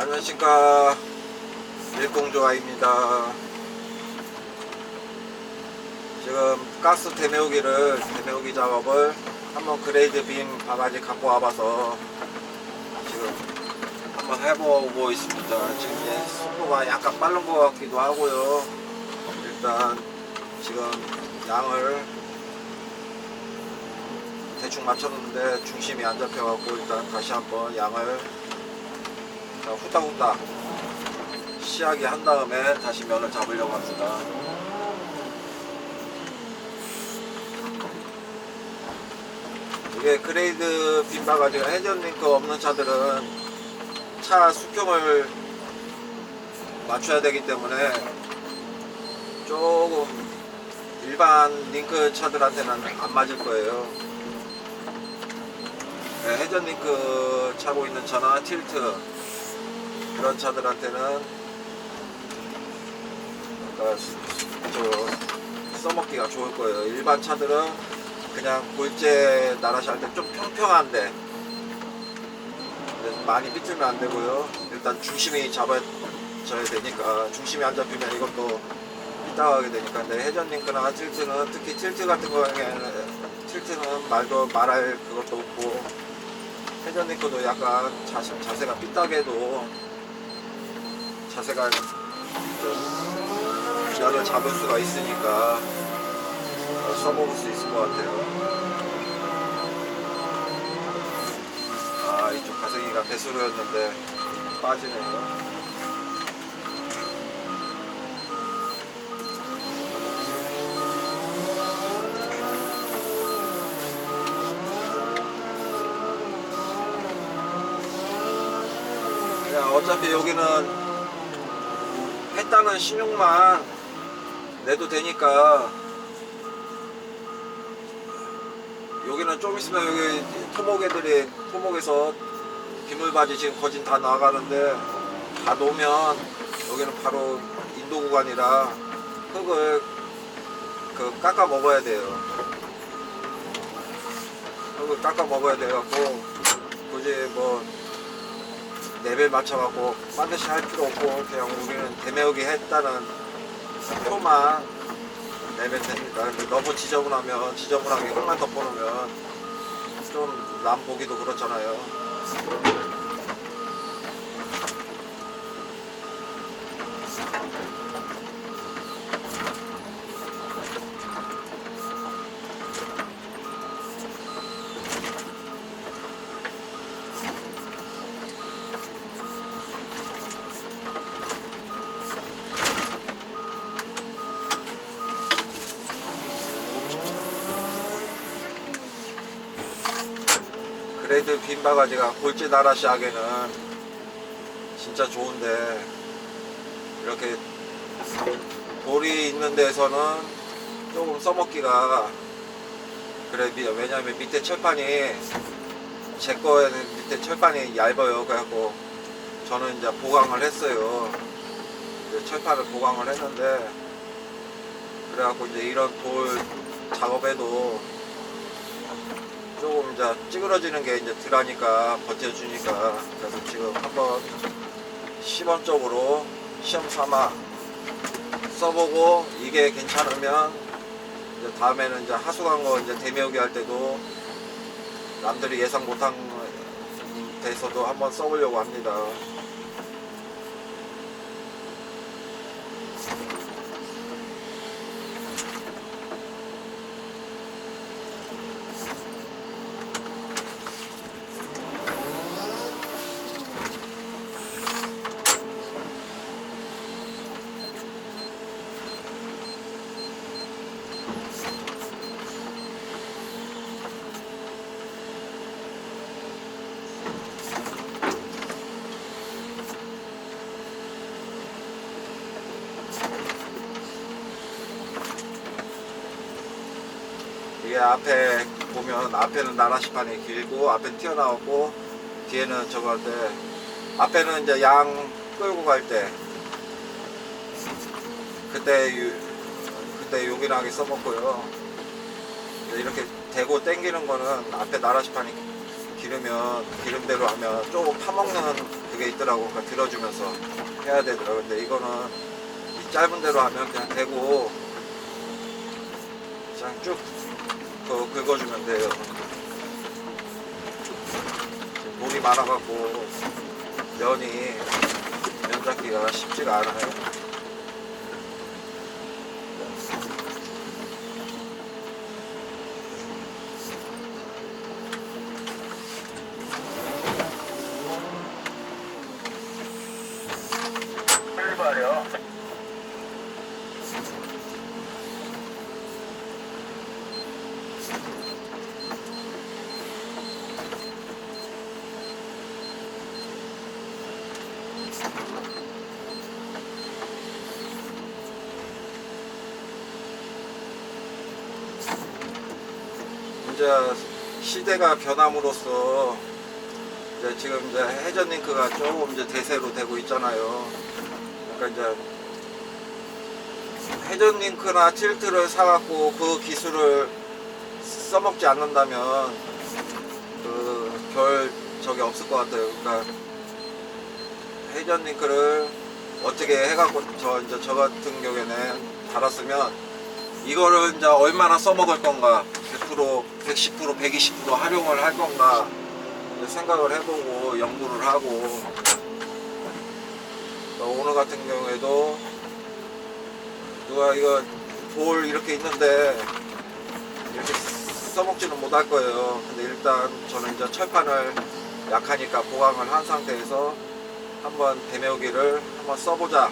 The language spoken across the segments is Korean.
안녕하십니까. 일공조아입니다. 지금 가스 대매우기를 대매우기 작업을 한번 그레이드 빔 바가지 갖고 와봐서 지금 한번 해보고 있습니다. 지금 이제 속도가 약간 빠른 것 같기도 하고요. 일단 지금 양을 대충 맞췄는데 중심이 안 잡혀갖고 일단 다시 한번 양을 자, 후딱후딱 시하게 한 다음에 다시 면을 잡으려고 합니다. 이게 그레이드 빈바가지가 회전링크 없는 차들은 차 수평을 맞춰야 되기 때문에 조금 일반 링크 차들한테는 안 맞을 거예요. 네, 회전 링크 차고 있는 차나 틸트 그런 차들한테는 써먹기가 좋을 거예요. 일반 차들은 그냥 골재 나라시 할 때 좀 평평한데 많이 삐뚤면 안 되고요. 일단 중심이 잡아져야 되니까 중심이 안 잡히면 이것도 삐딱하게 되니까 근데 회전 링크나 틸트는 특히 틸트 같은 거에는 틸트는 말도 말할 그것도 없고 회전 링크도 약간 자세, 자세가 삐딱해도 자세가 좀 면을 잡을 수가 있으니까 어, 써먹을 수 있을 것 같아요. 아 이쪽 가생이가 배수로였는데 빠지네요. 어차피 여기는 했다는 신용만 내도 되니까. 여기는 좀 있으면 여기 토목 애들이 토목에서 비물바지 지금 거진 다 나가는데 다 놓으면 여기는 바로 인도 구간이라 흙을 그 깎아 먹어야 돼요. 흙을 깎아 먹어야 돼갖고 굳이 뭐 레벨 맞춰갖고 반드시 할 필요 없고 그냥 우리는 대매우기 했다는 표만 내면 되니까. 근데 너무 지저분하면 지저분하게 흙만 덮어놓으면 좀 남 보기도 그렇잖아요 그래도 빈 바가지가 골재 나라시 하기에는 진짜 좋은데 이렇게 돌이 있는 데서는 조금 써먹기가 그래 미- 왜냐면 밑에 철판이 제 거에는 밑에 철판이 얇아요. 그래갖고 저는 이제 보강을 했어요. 철판을 보강을 했는데 그래갖고 이제 이런 돌 작업에도 조금 이제 찌그러지는 게 이제 덜하니까 버텨주니까 그래서 지금 한번 시범적으로 시험 삼아 써보고 이게 괜찮으면 이제 다음에는 이제 하수관 거 이제 대매우기 할 때도 남들이 예상 못한 데서도 한번 써보려고 합니다. 앞에 보면 앞에는 나라시판이 길고 앞에 튀어나오고 뒤에는 저거 할때 앞에는 이제 양 끌고 갈 때 그때 유, 그때 요긴하게 써먹고요. 이렇게 대고 당기는 거는 앞에 나라시판이 기르면 기름대로 하면 조금 파먹는 그게 있더라고. 그러니까 들어주면서 해야 되더라고. 근데 이거는 이 짧은 대로 하면 그냥 되고 그냥 쭉 그, 긁어주면 돼요 돌이 많아갖고 면이 면 잡기가 쉽지가 않아요. 이제 시대가 변함으로써 이제 지금 이제 해전 링크가 조금 이제 대세로 되고 있잖아요. 그러니까 이제 해전 링크나 틸트를 사갖고 그 기술을 써먹지 않는다면 그 별 적이 없을 것 같아요. 그러니까 해전 링크를 어떻게 해갖고 저 이제 저 같은 경우에는 달았으면 이거를 이제 얼마나 써먹을 건가 100% 110% 120% 활용을 할 건가 생각을 해보고 연구를 하고. 또 오늘 같은 경우에도 누가 이거 돌 이렇게 있는데 이렇게 써먹지는 못할 거예요. 근데 일단 저는 이제 철판을 약하니까 보강을 한 상태에서 한번 대묘기를 한번 써보자.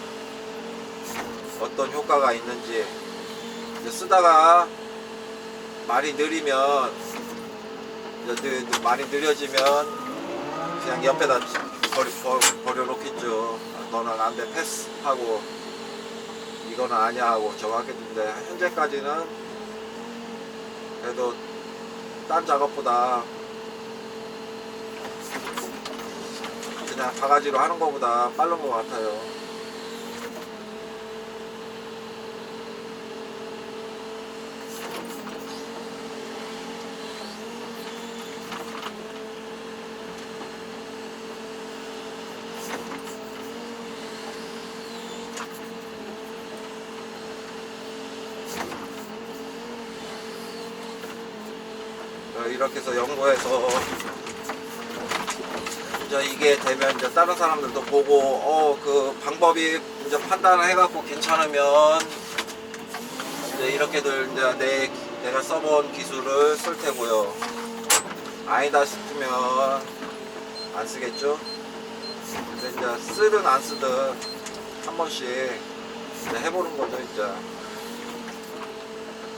어떤 효과가 있는지. 쓰다가 많이 느리면 많이 느려지면 그냥 옆에다 버리, 버, 버려놓겠죠. 아, 너는 안 돼 패스하고 이거는 아니야 하고 저거 하겠는데 현재까지는 그래도 딴 작업보다 그냥 바가지로 하는 것보다 빠른 것 같아요. 어, 이렇게 해서 연구해서 이제 이게 되면 이제 다른 사람들도 보고 어 그 방법이 이제 판단을 해갖고 괜찮으면 이제 이렇게들 이제 내 내가 써본 기술을 쓸 테고요. 아니다 싶으면 안 쓰겠죠. 근데 이제 쓰든 안 쓰든 한 번씩 이제 해보는 거죠, 이제.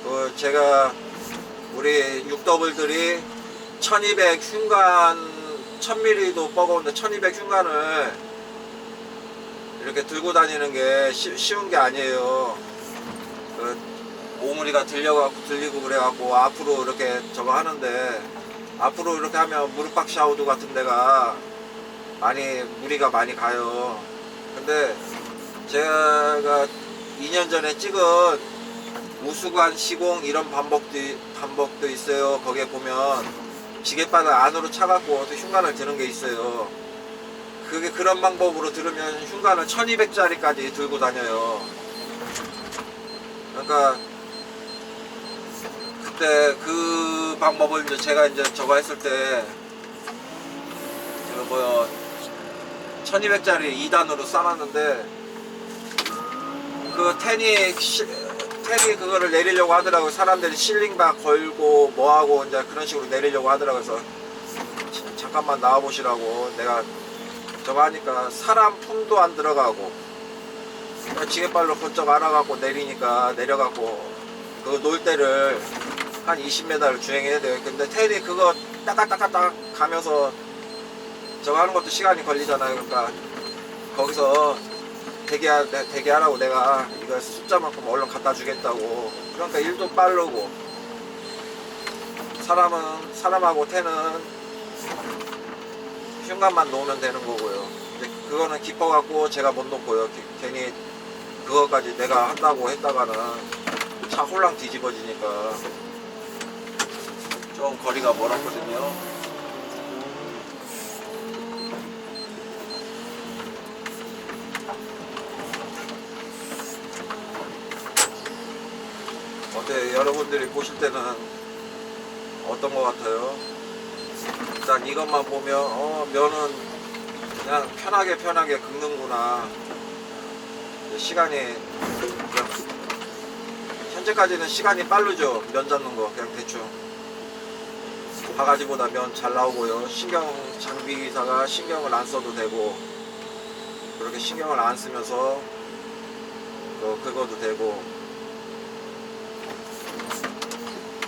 그 제가 우리 육더블들이 1200 흉간 1000mm도 뻐거운데 1200 흉간을 이렇게 들고 다니는 게 쉬, 쉬운 게 아니에요. 그 오므리가 들려갖고 들리고 그래갖고 앞으로 이렇게 저거 하는데 앞으로 이렇게 하면 무릎팍 샤우드 같은 데가 많이 무리가 많이 가요. 근데 제가 2년 전에 찍은 우수관 시공 이런 반복도 반복도 있어요. 거기에 보면 지게바닥 안으로 차갖고 흉관을 드는 게 있어요. 그게 그런 방법으로 들으면 흉관을 1200짜리까지 들고 다녀요. 그러니까 그때 그 방법을 이제 제가 이제 저거 했을 때 뭐야 1200짜리 2단으로 싸놨는데 그 테니 시- 테니 그거를 내리려고 하더라고요. 사람들이 실링박 걸고 뭐하고 이제 그런 식으로 내리려고 하더라고요. 그래서 자- 잠깐만 나와보시라고 내가 저거 하니까 사람 품도 안 들어가고 지게발로 번쩍 안아갖고 내리니까 내려갖고 그 놀 때를 한 20m를 주행해야 돼요. 근데 테니 그거 따깍따깍따 가면서 저거 하는 것도 시간이 걸리잖아요. 그러니까 거기서 대기하, 내- 대기하라고 내가 이거 숫자만큼 얼른 갖다 주겠다고. 그러니까 일도 빠르고. 사람은, 사람하고 태는 흉간만 놓으면 되는 거고요. 근데 그거는 깊어갖고 제가 못 놓고요. 기- 괜히 그거까지 내가 한다고 했다가는 차 홀랑 뒤집어지니까 좀 거리가 멀었거든요. 여러분들이 보실 때는 어떤 것 같아요? 일단 이것만 보면 어 면은 그냥 편하게 편하게 긁는구나. 시간이 현재까지는 시간이 빠르죠 면 잡는 거 그냥 대충. 바가지보다 면 잘 나오고요. 신경 장비사가 신경을 안 써도 되고 그렇게 신경을 안 쓰면서 또 긁어도 되고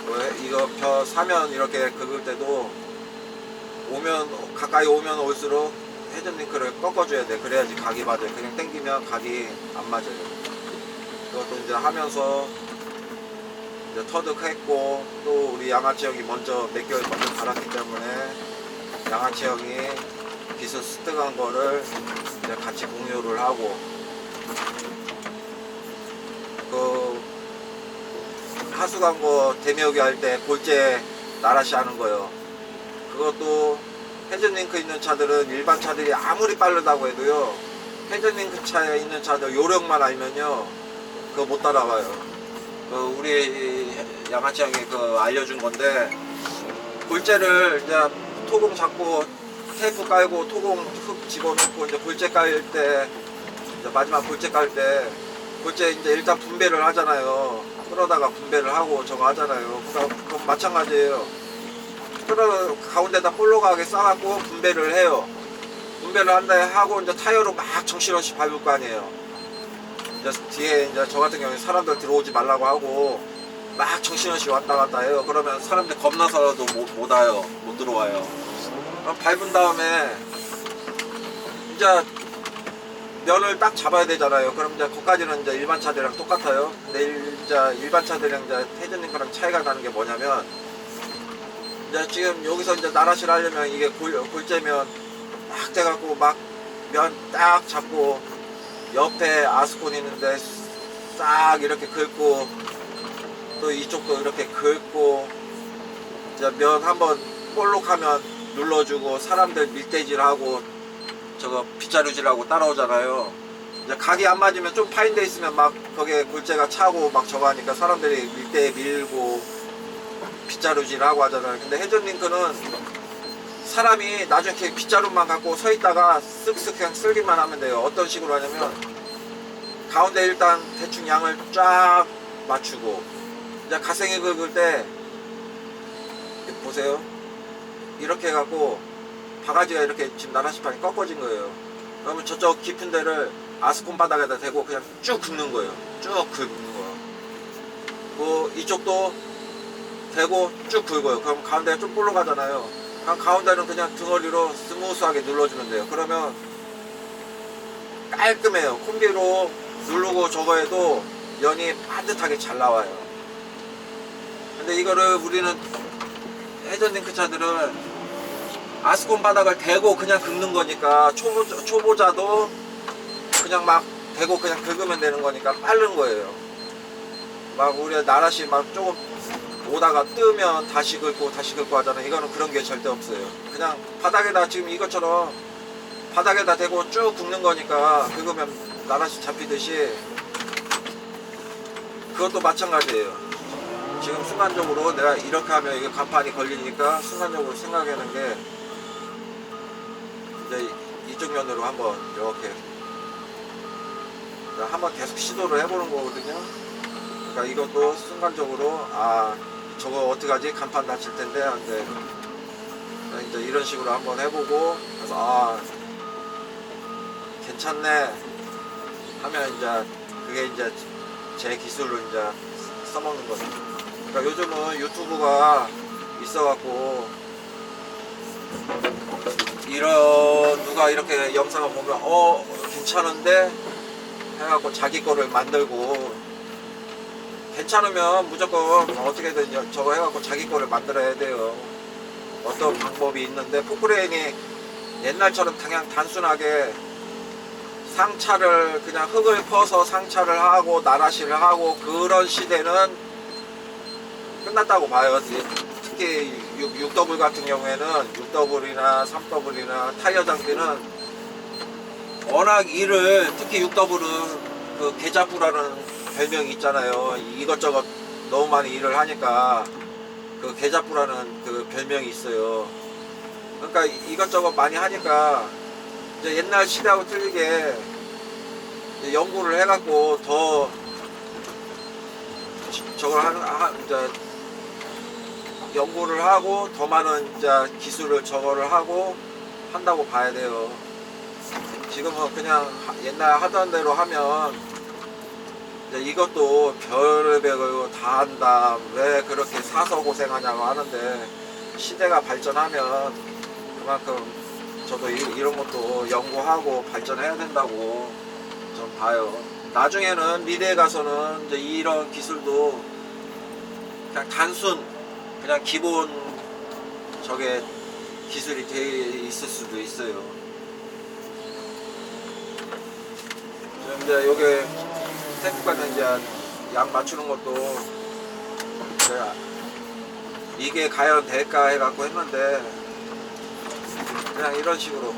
왜 이거 벼 사면 이렇게 긁을 때도 오면 가까이 오면 올수록 헤드링크를 꺾어줘야 돼. 그래야지 각이 맞아요. 그냥 당기면 각이 안 맞아요. 그것도 이제 하면서 이제 터득했고 또 우리 양아치 형이 먼저 몇 개월 먼저 달았기 때문에 양아치 형이 기술 습득한 거를 이제 같이 공유를 하고 그 하수광고 대묘기 할때 골재 나라시 하는 거요. 그것도 헤드링크 있는 차들은 일반 차들이 아무리 빠르다고 해도요. 헤드링크 차에 있는 차들 요령만 알면요. 그거 못 따라와요. 그 우리 양아치 형이 그 알려준 건데 골재를 이제 토공 잡고 테이프 깔고 토공 흙 집어넣고 이제 골재 깔때 마지막 골재 깔때 골재 이제 일단 분배를 하잖아요. 끌어다가 분배를 하고 저거 하잖아요. 그건 마찬가지예요. 끌어 가운데다 볼록하게 싸갖고 분배를 해요. 분배를 한 다음에 하고 이제 타이어로 막 정신없이 밟을 거 아니에요. 이제 뒤에 이제 저 같은 경우에 사람들 들어오지 말라고 하고 막 정신없이 왔다 갔다 해요. 그러면 사람들 겁나서라도 못, 못 와요. 못 들어와요. 밟은 다음에 이제 면을 딱 잡아야 되잖아요. 그럼 이제 거기까지는 이제 일반 차들이랑 똑같아요. 근데 일, 이제 일반 차들이랑 이제 거랑 차이가 나는 게 뭐냐면 이제 지금 여기서 이제 나라시를 하려면 이게 골, 골재면 딱 돼갖고 막 면 딱 잡고 옆에 아스콘 있는데 싹 이렇게 긁고 또 이쪽도 이렇게 긁고 이제 면 한번 볼록하면 눌러주고 사람들 밀대질하고 저거 빗자루질하고 따라오잖아요. 이제 각이 안 맞으면 좀 파인돼 있으면 막 거기에 골재가 차고 막 저거 하니까 사람들이 밀대에 밀고 빗자루질하고 하잖아요. 근데 헤전링크는 사람이 나중에 빗자루만 갖고 서 있다가 쓱쓱 그냥 쓸기만 하면 돼요. 어떤 식으로 하냐면 가운데 일단 대충 양을 쫙 맞추고 이제 가생이 긁을 때 보세요. 이렇게 해갖고 바가지가 이렇게 지금 나라시판이 꺾어진 거예요. 그러면 저쪽 깊은 데를 아스콘 바닥에다 대고 그냥 쭉 긁는 거예요. 쭉 긁는 거예요. 그 이쪽도 대고 쭉 긁어요. 그럼 가운데가 좀 볼록하잖아요. 그럼 가운데는 그냥 등어리로 스무스하게 눌러주면 돼요. 그러면 깔끔해요. 콤비로 누르고 저거 해도 면이 반듯하게 잘 나와요. 근데 이거를 우리는 헤전링크 차들은 아스콘 바닥을 대고 그냥 긁는 거니까 초보자, 초보자도 그냥 막 대고 그냥 긁으면 되는 거니까 빠른 거예요. 막 우리 나라시 막 조금 오다가 뜨면 다시 긁고 다시 긁고 하잖아요. 이거는 그런 게 절대 없어요. 그냥 바닥에다 지금 이것처럼 바닥에다 대고 쭉 긁는 거니까 긁으면 나라시 잡히듯이 그것도 마찬가지예요. 지금 순간적으로 내가 이렇게 하면 이게 간판이 걸리니까 순간적으로 생각하는 게 이제 이쪽 면으로 한번 이렇게 한번 계속 시도를 해보는 거거든요. 그러니까 이것도 순간적으로 아 저거 어떡하지 간판 다칠 텐데 안돼 이제 이런 식으로 한번 해보고 그래서 아 괜찮네 하면 이제 그게 이제 제 기술로 이제 써먹는 거죠. 그러니까 요즘은 유튜브가 있어갖고 이런 누가 이렇게 영상을 보면 어 괜찮은데 해갖고 자기 거를 만들고 괜찮으면 무조건 어떻게든 여- 저거 해갖고 자기 거를 만들어야 돼요. 어떤 방법이 있는데 포크레인이 옛날처럼 그냥 단순하게 상차를 그냥 흙을 퍼서 상차를 하고 나라시를 하고 그런 시대는 끝났다고 봐요. 특히 6, w 같은 경우에는 6W나 3W나 타이어 장비는 워낙 일을 특히 6W는 그 계자부라는 별명이 있잖아요. 이것저것 너무 많이 일을 하니까 그 계좌부라는 그 별명이 있어요. 그러니까 이것저것 많이 하니까 이제 옛날 시대하고 틀리게 연구를 해갖고 더 지- 저걸 하는 하, 이제 연구를 하고 더 많은 이제 기술을 저거를 하고 한다고 봐야 돼요. 지금은 그냥 하- 옛날 하던 대로 하면 이것도 별의별 거다 한다. 왜 그렇게 사서 고생하냐고 하는데 시대가 발전하면 그만큼 저도 이, 이런 것도 연구하고 발전해야 된다고 전 봐요. 나중에는 미래에 가서는 이런 기술도 그냥 단순 그냥 기본 저게 기술이 돼 있을 수도 있어요. 이제 요게 템프가는 이제 양 맞추는 것도 이게 과연 될까 해갖고 했는데 그냥 이런 식으로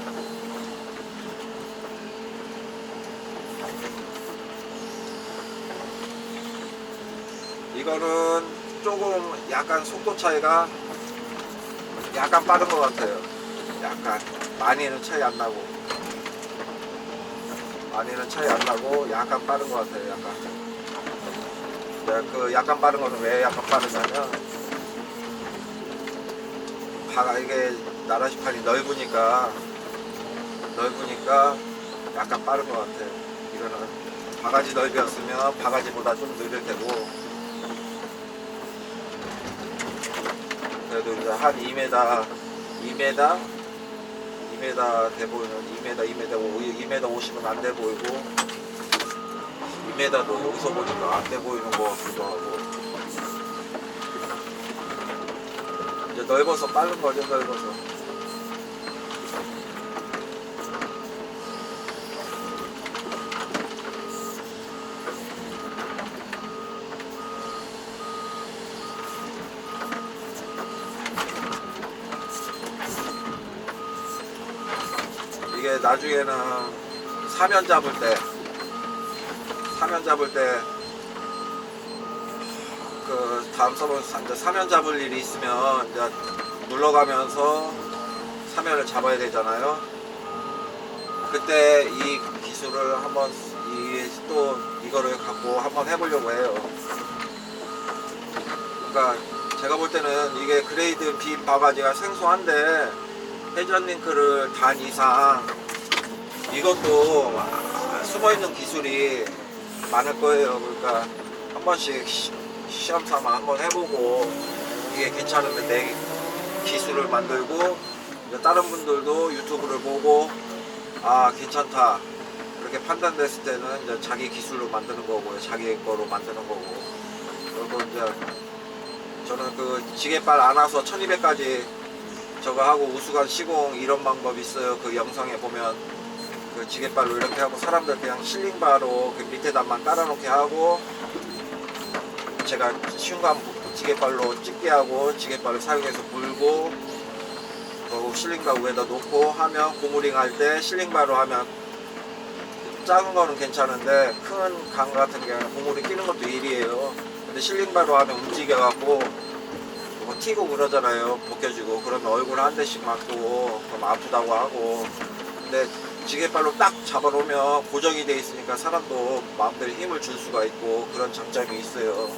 이거는 조금 약간 속도 차이가 약간 빠른 것 같아요. 약간 많이는 차이 안 나고 많이는 차이 안 나고 약간 빠른 것 같아요. 약간 네, 그 약간 빠른 거는 왜 약간 빠르냐면 바가 이게 나라시판이 넓으니까 넓으니까 약간 빠른 것 같아요. 이거는 바가지 넓이었으면 바가지보다 좀 느릴 테고 그래도 이제 한 2m, 2m, 2m 돼 보이는 2m, 2m, 5, 2m 50은 안 돼 보이고 2m도 여기서 보니까 안 돼 보이는 것 같기도 하고. 이제 넓어서 빠른 거죠 넓어서 이게 나중에는 사면 잡을 때 사면 잡을 때 그 다음 서버 이제 사면 잡을 일이 있으면 이제 눌러가면서 사면을 잡아야 되잖아요. 그때 이 기술을 한번 이 또 이거를 갖고 한번 해보려고 해요. 그러니까 제가 볼 때는 이게 그레이드 B 바가지가 생소한데 회전 링크를 단 이상 이것도 숨어있는 기술이 많을 거예요. 그러니까 한 번씩 시- 시험 삼아 한번 해보고 이게 괜찮으면 내 기술을 만들고 다른 분들도 유튜브를 보고 아 괜찮다 그렇게 판단됐을 때는 이제 자기 기술로 만드는 거고요. 자기 거로 만드는 거고 그리고 이제 저는 그 지게발 안 와서 1200까지 저거 하고 우수관 시공 이런 방법이 있어요. 그 영상에 보면 그 지게발로 이렇게 하고 사람들 그냥 실링바로 그 밑에다만 깔아놓게 하고 제가 흉감 지게발로 찍게 하고 지게발을 사용해서 불고 그리고 실링바 위에다 놓고 하면 고무링 할 때 실링바로 하면 작은 거는 괜찮은데 큰 강 같은 경우는 고무링 끼는 것도 일이에요. 근데 실링바로 하면 움직여갖고 뭐 튀고 그러잖아요. 벗겨지고 그러면 얼굴 한 대씩 맞고 그럼 아프다고 하고 근데 지게발로 딱 잡아놓으면 고정이 돼 있으니까 사람도 마음대로 힘을 줄 수가 있고 그런 장점이 있어요.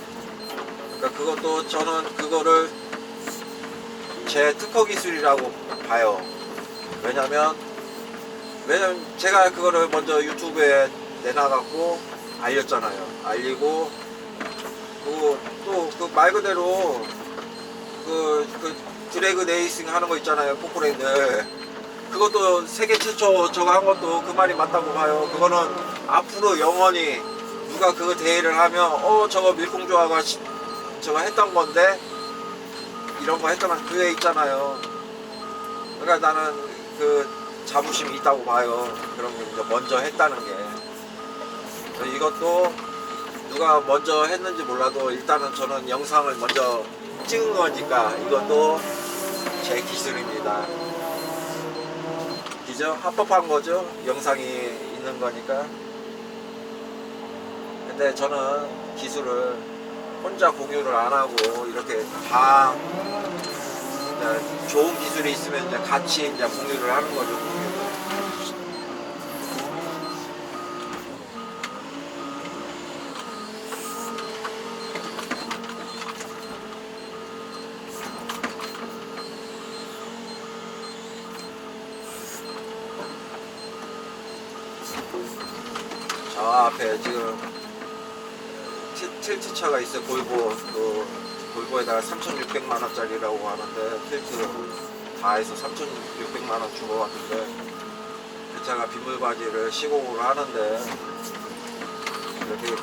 그러니까 그것도 저는 그거를 제 특허 기술이라고 봐요. 왜냐면 왜냐면 제가 그거를 먼저 유튜브에 내놔갖고 알렸잖아요. 알리고 또그 말 그대로 그, 그 드래그 레이싱 하는 거 있잖아요. 포크레인들. 그것도 세계 최초 저거 한 것도 그 말이 맞다고 봐요. 그거는 앞으로 영원히 누가 그 대회를 하면 어 저거 밀봉조화가 시- 저거 했던 건데 이런 거 했던 그애 있잖아요. 그러니까 나는 그 자부심이 있다고 봐요. 그런 게 이제 먼저 했다는 게. 이것도 누가 먼저 했는지 몰라도 일단은 저는 영상을 먼저 찍은 거니까 이것도 제 기술입니다. 그죠? 합법한 거죠? 영상이 있는 거니까. 근데 저는 기술을 혼자 공유를 안 하고 이렇게 다 좋은 기술이 있으면 같이 공유를 하는 거죠. 저 앞에 지금 틸- 틸트 차가 있어요. 볼보 그 볼보에다가 3,600만 원짜리라고 하는데 틸트 다 해서 3,600만 원준것 같은데 그 차가 빗물바지를 시공을 하는데 이렇게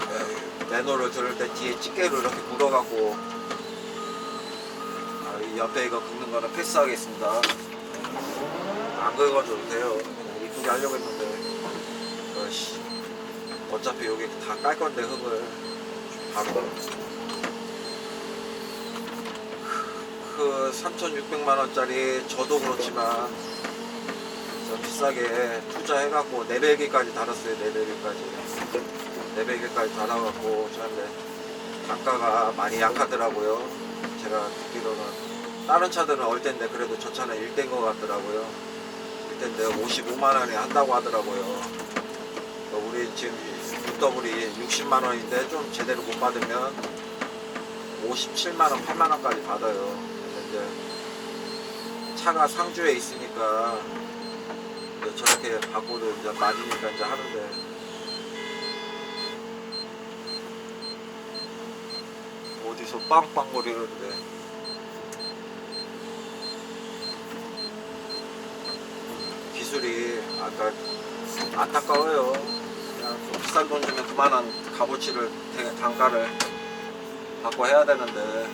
매너를 들을 때 뒤에 집게로 이렇게 묻어갖고 아, 이 옆에 이거 긁는 거는 패스하겠습니다. 안 긁어줘도 돼요. 이쁘게 하려고 했는데 어차피 여기 다 깔 건데 흙을. 바로. 그 3,600만 원짜리 저도 그렇지만 좀 비싸게 투자해갖고 네벨기까지 달았어요 네벨기까지. 네벨기까지 달아갖고 저한테 단가가 많이 약하더라고요. 제가 듣기로는. 다른 차들은 얼땐데 그래도 저 차는 1대인 것 같더라고요. 1대인데 55만 원이 한다고 하더라고요 우리 지금 6더블이 60만 원인데 좀 제대로 못 받으면 57만 원, 8만 원까지 받아요. 이제 차가 상주에 있으니까 저렇게 받고도 이제 맞으니까 이제 하는데 어디서 빵빵거리는데 기술이 아까 안타까워요. 좀 비싼 돈 주면 그만한 값어치를 대- 단가를 받고 해야 되는데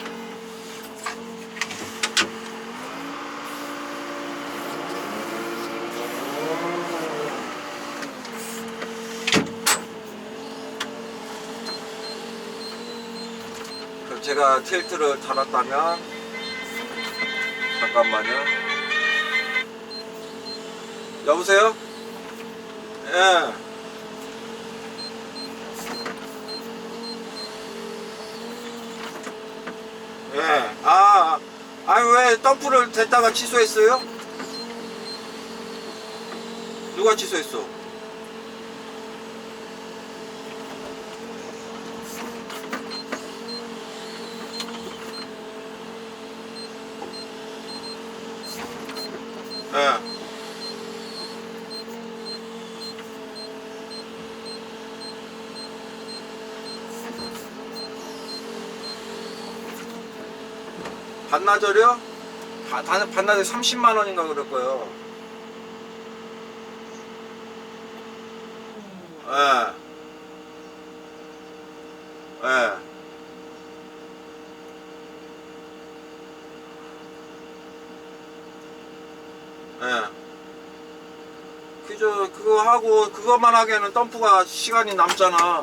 그 제가 틸트를 달았다면 잠깐만요. 여보세요? 예. 예. 아, 아니 왜 덤프를 댔다가 취소했어요? 누가 취소했어? 예. 반나절이요? 반나절 30만 원인가 그럴 거예요. 예. 예. 예. 그저 그거 하고 그것만 하기에는 덤프가 시간이 남잖아.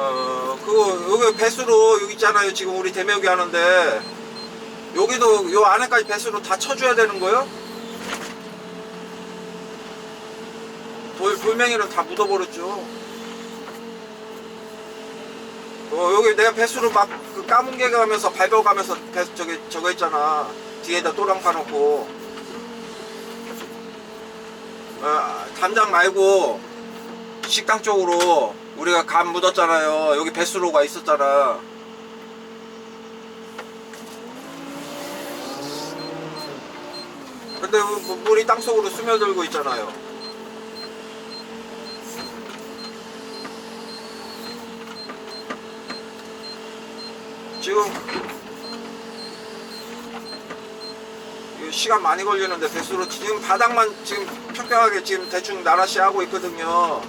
어, 그거, 여기 배수로, 여기 있잖아요. 지금 우리 대매기 하는데, 여기도, 요 안에까지 배수로 다 쳐줘야 되는 거요? 돌, 돌멩이를 다 묻어버렸죠. 어, 여기 내가 배수로 막, 그 까문 개 가면서, 밟아가면서, 배, 저기, 저거 있잖아. 뒤에다 또랑 파놓고. 어, 담장 말고, 식당 쪽으로, 우리가 감 묻었잖아요. 여기 배수로가 있었잖아. 근데 무- 물이 땅속으로 스며들고 있잖아요. 지금 시간 많이 걸리는데 배수로 지금 바닥만 지금 평평하게 지금 대충 나라시 하고 있거든요.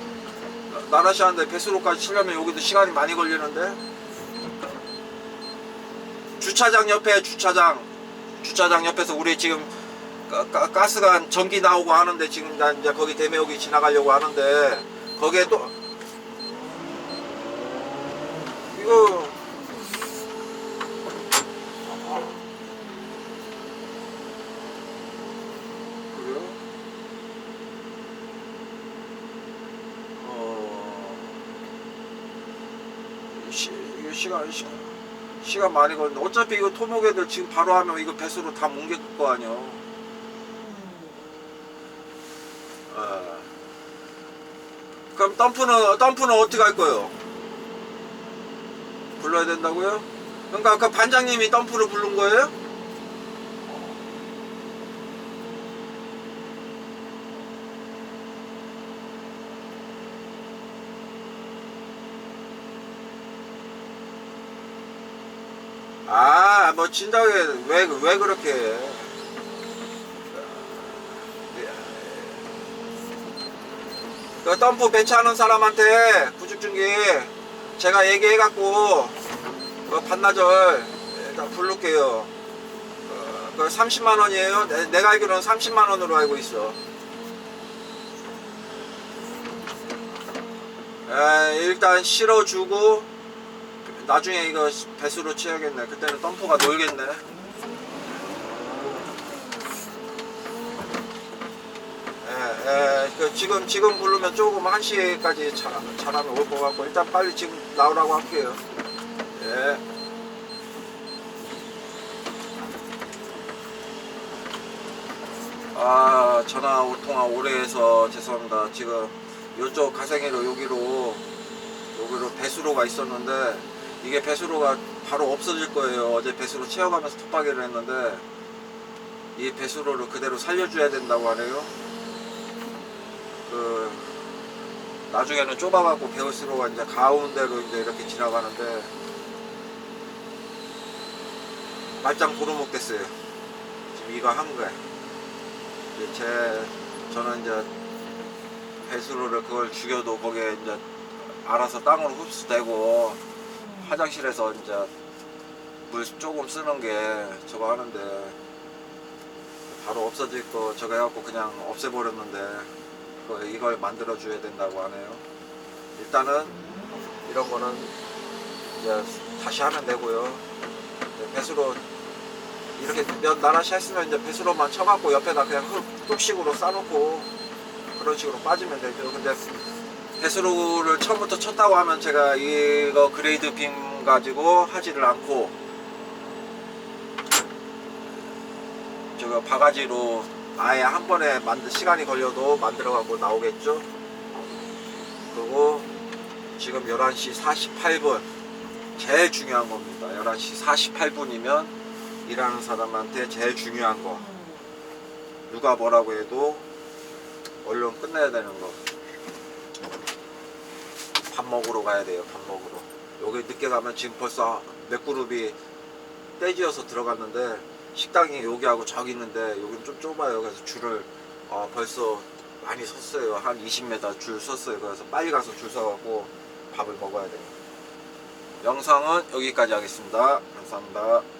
나라시 하는데 배수로까지 치려면 여기도 시간이 많이 걸리는데. 주차장 옆에 주차장. 주차장 옆에서 우리 지금 가, 가, 가스가 전기 나오고 하는데 지금 나 이제 거기 대매역이 지나가려고 하는데 거기에 또 이거 그래요? 시간 시, 시간 많이 걸리는데 어차피 이거 토목 애들 지금 바로 하면 이거 배수로 다 뭉갤 거 아니야. 어. 그럼 덤프는 덤프는 어떻게 할 거예요? 불러야 된다고요? 그러니까 아까 반장님이 덤프를 부른 거예요? 아, 뭐 진작에 왜, 왜 그렇게 해? 그 덤프 배치하는 사람한테 구직중기 제가 얘기해갖고 그 반나절 일단 부를게요. 어, 그 30만 원이에요. 내, 내가 알기로는 30만 원으로 알고 있어. 에, 일단 실어주고 나중에 이거 배수로 치야겠네. 그때는 덤퍼가 놀겠네. 예, 예, 그 지금 지금 부르면 조금 1시까지 잘, 잘하면 올 것 같고 일단 빨리 지금 나오라고 할게요. 예. 아 전화 통화 오래 해서 죄송합니다. 지금 이쪽 가생이로 여기로 여기로 배수로가 있었는데 이게 배수로가 바로 없어질 거예요. 어제 배수로 채워가면서 톱박이를 했는데 이 배수로를 그대로 살려줘야 된다고 하네요. 그 나중에는 좁아갖고 배수로가 이제 가운데로 이제 이렇게 지나가는데 말짱 도루묵 됐어요. 지금 이거 한. 이제 제 저는 이제 배수로를 그걸 죽여도 거기에 이제 알아서 땅으로 흡수되고 화장실에서 이제 물 조금 쓰는 게 저거 하는데 바로 없어질 거 저거 해갖고 그냥 없애버렸는데 이걸 만들어 줘야 된다고 하네요. 일단은 이런 거는 이제 다시 하면 되고요. 배수로 이렇게 몇 나라시 했으면 이제 배수로만 쳐갖고 옆에다 그냥 흙 뚝식으로 싸놓고 그런 식으로 빠지면 되죠. 근데 배수로를 처음부터 쳤다고 하면 제가 이거 그레이드 빔 가지고 하지를 않고 저거 바가지로 아예 한 번에 만들 시간이 걸려도 만들어 갖고 나오겠죠. 그리고 지금 11시 48분 제일 중요한 겁니다. 11시 48분이면 일하는 사람한테 제일 중요한 거 누가 뭐라고 해도 얼른 끝내야 되는 거. 밥 먹으러 가야 돼요. 밥 먹으러. 여기 늦게 가면 지금 벌써 몇 그룹이 떼지어서 들어갔는데 식당이 여기하고 저기 있는데 여기는 좀 좁아요. 그래서 줄을 어, 벌써 많이 섰어요. 한 20m 줄 섰어요. 그래서 빨리 가서 줄 서갖고 밥을 먹어야 돼요. 영상은 여기까지 하겠습니다. 감사합니다.